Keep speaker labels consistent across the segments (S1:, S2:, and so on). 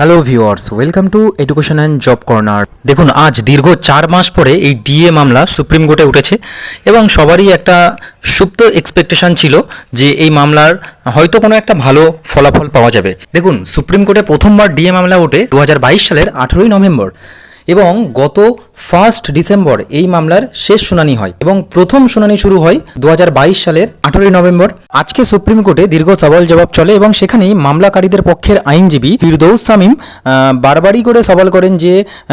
S1: Hello viewers welcome to education and job corner দেখুন, আজ দীর্ঘ চার মাস পরে এই ডিএ মামলা সুপ্রিম কোর্টে উঠেছে এবং সবারই একটা সুপ্ত এক্সপেকটেশন ছিল যে এই মামলার হয়তো কোনো একটা ভালো ফলাফল পাওয়া যাবে। দেখুন সুপ্রিম কোর্টে প্রথমবার ডিএ মামলা ওঠে দু হাজার বাইশ সালের আঠেরোই নভেম্বর এবং গত ফার্স্ট ডিসেম্বর এই মামলার শেষ শুনানি হয় এবং প্রথম শুনানি শুরু হয় দু হাজার বাইশ সালের আঠেরোই নভেম্বর। আজকে সুপ্রিম কোর্টে দীর্ঘ সওয়াল জবাব চলে এবং সেখানেই মামলাকারীদের পক্ষের আইনজীবী ফিরদৌস সামিম বারবারই করে সওয়াল করেন যে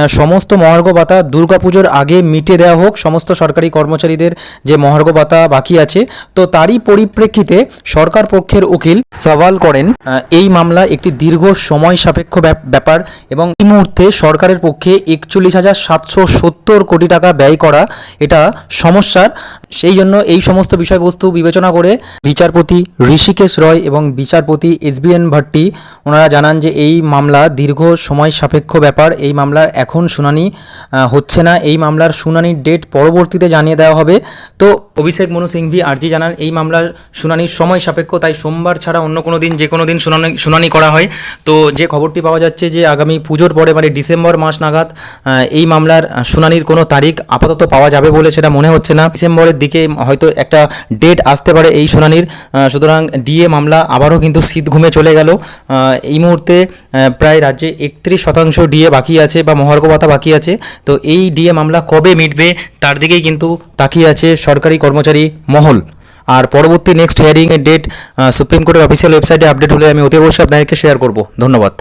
S1: সমস্ত মহার্ঘ ভাতা দুর্গাপুজোর আগে মিটে দেওয়া হোক, সমস্ত সরকারি কর্মচারীদের যে মহার্ঘ ভাতা বাকি আছে, তো তারই পরিপ্রেক্ষিতে সরকার পক্ষের উকিল সওয়াল করেন এই মামলা একটি দীর্ঘ সময় সাপেক্ষ ব্যাপ- ব্যাপার এবং এই মুহূর্তে সরকারের পক্ষে একচল্লিশ হাজার সাতশো সত্তর কোটি টাকা ব্যয় করা এটা সমস্যার সেই জন্য এই সমস্ত বিষয়বস্তু বিবেচনা করে বিচারপতি ঋষিকেশ রয় এবং বিচারপতি এস বি এন ভাট্টি ওনারা জানান যে এই মামলা দীর্ঘ সময় সাপেক্ষ ব্যাপার। এই মামলার এখন শুনানি হচ্ছে না। এই মামলার শুনানির ডেট পরবর্তীতে জানিয়ে দেওয়া হবে। তো অভিষেক মনু সিংভি আরজি জানান, এই মামলার শুনানির সময় সাপেক্ষ, তাই সোমবার ছাড়া অন্য কোনো দিন, যে কোনো দিন শুনানি শুনানি করা হয়। তো যে খবরটি পাওয়া যাচ্ছে যে আগামী পুজোর পরে মানে ডিসেম্বর মাস নাগাদ এই মামলার শুনানির কোনো তারিখ আপাতত পাওয়া যাবে বলে সেটা মনে হচ্ছে না। ডিসেম্বরের দিকে হয়তো একটা ডেট আসতে পারে এই শুনানির। সুতরাং ডিএ মামলা আবারও কিন্তু শীত ঘুমে চলে গেল। এই মুহূর্তে প্রায় রাজ্যে একত্রিশ শতাংশ ডিএ বাকি আছে বা মহার্ঘ ভাতা বাকি আছে। তো এই ডিএ মামলা কবে মিটবে তার দিকেই কিন্তু তাকিয়ে আছে সরকারি কর্মচারী মহল। আর পরবর্তী নেক্সট হিয়ারিংয়ের ডেট সুপ্রিম কোর্টের অফিসিয়াল ওয়েবসাইটে আপডেট হলে আমি অতি অবশ্যই আপনাদেরকে শেয়ার করব। ধন্যবাদ।